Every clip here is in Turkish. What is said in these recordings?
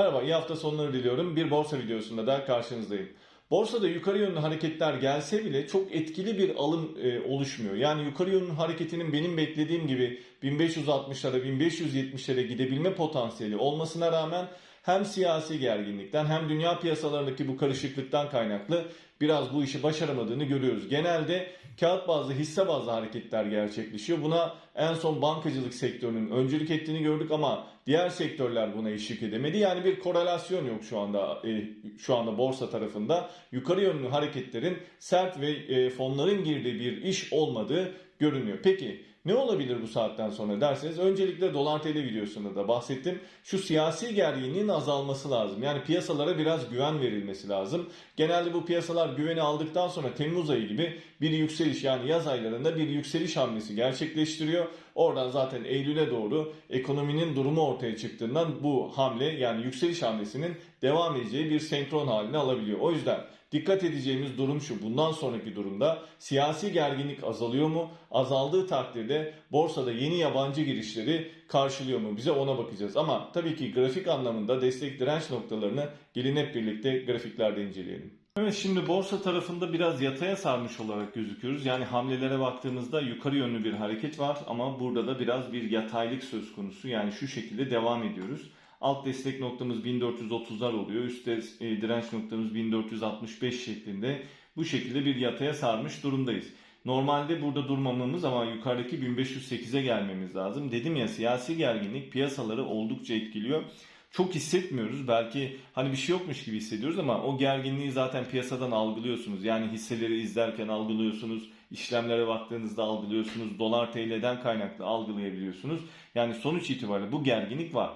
Merhaba, iyi hafta sonları diliyorum. Bir borsa videosunda da karşınızdayım. Borsada yukarı yönlü hareketler gelse bile çok etkili bir alım e, oluşmuyor. Yani yukarı yönlü hareketinin benim beklediğim gibi 1560'lara, 1570'lere gidebilme potansiyeli olmasına rağmen hem siyasi gerginlikten hem dünya piyasalarındaki bu karışıklıktan kaynaklı biraz bu işi başaramadığını görüyoruz. Genelde kağıt bazlı, hisse bazlı hareketler gerçekleşiyor. Buna en son bankacılık sektörünün öncülük ettiğini gördük ama diğer sektörler buna eşlik edemedi. Yani bir korelasyon yok şu anda e, şu anda borsa tarafında. Yukarı yönlü hareketlerin sert ve e, fonların girdiği bir iş olmadığı görünüyor. Peki ne olabilir bu saatten sonra derseniz öncelikle dolar tl videosunda da bahsettim. Şu siyasi gerginliğin azalması lazım. Yani piyasalara biraz güven verilmesi lazım. Genelde bu piyasalar güveni aldıktan sonra Temmuz ayı gibi bir yükseliş yani yaz aylarında bir yükseliş hamlesi gerçekleştiriyor. Oradan zaten Eylül'e doğru ekonominin durumu ortaya çıktığından bu hamle yani yükseliş hamlesinin devam edeceği bir senkron haline alabiliyor. O yüzden dikkat edeceğimiz durum şu. Bundan sonraki durumda siyasi gerginlik azalıyor mu? Azaldığı takdirde borsada yeni yabancı girişleri karşılıyor mu? Bize ona bakacağız. Ama tabii ki grafik anlamında destek direnç noktalarını gelin hep birlikte grafiklerde inceleyelim. Evet şimdi borsa tarafında biraz yataya sarmış olarak gözüküyoruz. Yani hamlelere baktığımızda yukarı yönlü bir hareket var ama burada da biraz bir yataylık söz konusu. Yani şu şekilde devam ediyoruz. Alt destek noktamız 1430'lar oluyor. Üst e, direnç noktamız 1465 şeklinde bu şekilde bir yataya sarmış durumdayız. Normalde burada durmamamız ama yukarıdaki 1508'e gelmemiz lazım. Dedim ya siyasi gerginlik piyasaları oldukça etkiliyor. Çok hissetmiyoruz. Belki hani bir şey yokmuş gibi hissediyoruz ama o gerginliği zaten piyasadan algılıyorsunuz. Yani hisseleri izlerken algılıyorsunuz. işlemlere baktığınızda algılıyorsunuz. Dolar TL'den kaynaklı algılayabiliyorsunuz. Yani sonuç itibariyle bu gerginlik var.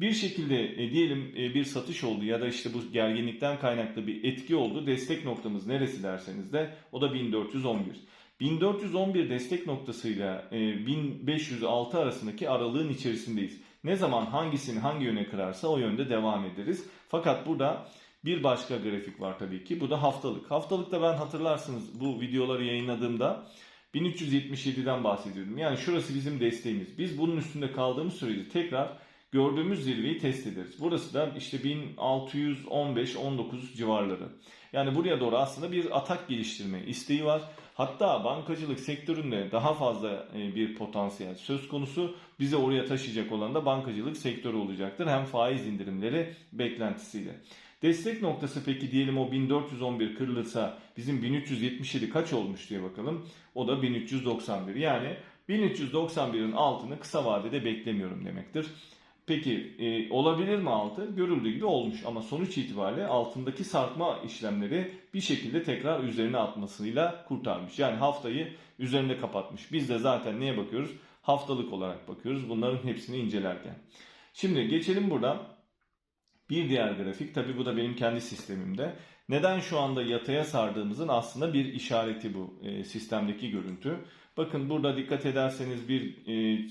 Bir şekilde e, diyelim e, bir satış oldu ya da işte bu gerginlikten kaynaklı bir etki oldu. Destek noktamız neresi derseniz de o da 1411. 1411 destek noktasıyla e, 1506 arasındaki aralığın içerisindeyiz. Ne zaman hangisini hangi yöne kırarsa o yönde devam ederiz. Fakat burada bir başka grafik var tabii ki. Bu da haftalık. Haftalıkta ben hatırlarsınız bu videoları yayınladığımda 1377'den bahsediyordum. Yani şurası bizim desteğimiz. Biz bunun üstünde kaldığımız sürece tekrar gördüğümüz zirveyi test ederiz. Burası da işte 1615-19 civarları. Yani buraya doğru aslında bir atak geliştirme isteği var. Hatta bankacılık sektöründe daha fazla e, bir potansiyel söz konusu. Bize oraya taşıyacak olan da bankacılık sektörü olacaktır. Hem faiz indirimleri beklentisiyle. Destek noktası peki diyelim o 1411 kırılırsa bizim 1377 kaç olmuş diye bakalım. O da 1391. Yani 1391'in altını kısa vadede beklemiyorum demektir. Peki e, olabilir mi altı? Görüldüğü gibi olmuş ama sonuç itibariyle altındaki sarkma işlemleri bir şekilde tekrar üzerine atmasıyla kurtarmış. Yani haftayı üzerinde kapatmış. Biz de zaten neye bakıyoruz? Haftalık olarak bakıyoruz bunların hepsini incelerken. Şimdi geçelim buradan. Bir diğer grafik tabi bu da benim kendi sistemimde. Neden şu anda yataya sardığımızın aslında bir işareti bu e, sistemdeki görüntü. Bakın burada dikkat ederseniz bir e,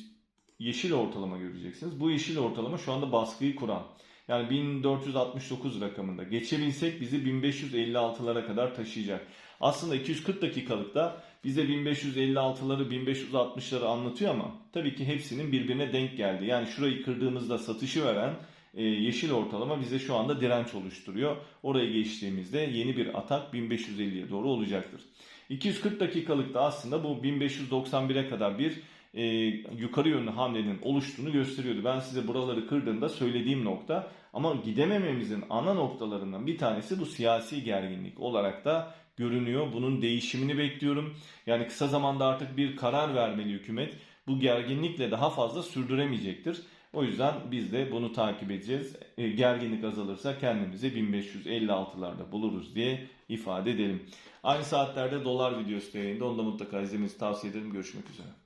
yeşil ortalama göreceksiniz. Bu yeşil ortalama şu anda baskıyı kuran. Yani 1469 rakamında. Geçebilsek bizi 1556'lara kadar taşıyacak. Aslında 240 dakikalıkta bize 1556'ları 1560'ları anlatıyor ama tabii ki hepsinin birbirine denk geldi. Yani şurayı kırdığımızda satışı veren e, yeşil ortalama bize şu anda direnç oluşturuyor. Oraya geçtiğimizde yeni bir atak 1550'ye doğru olacaktır. 240 dakikalıkta aslında bu 1591'e kadar bir e, yukarı yönlü hamlenin oluştuğunu gösteriyordu. Ben size buraları kırdığımda söylediğim nokta ama gidemememizin ana noktalarından bir tanesi bu siyasi gerginlik olarak da görünüyor. Bunun değişimini bekliyorum. Yani kısa zamanda artık bir karar vermeli hükümet. Bu gerginlikle daha fazla sürdüremeyecektir. O yüzden biz de bunu takip edeceğiz. E, gerginlik azalırsa kendimizi 1556'larda buluruz diye ifade edelim. Aynı saatlerde dolar videosu yayında. Onu da mutlaka izlemenizi tavsiye ederim. Görüşmek üzere.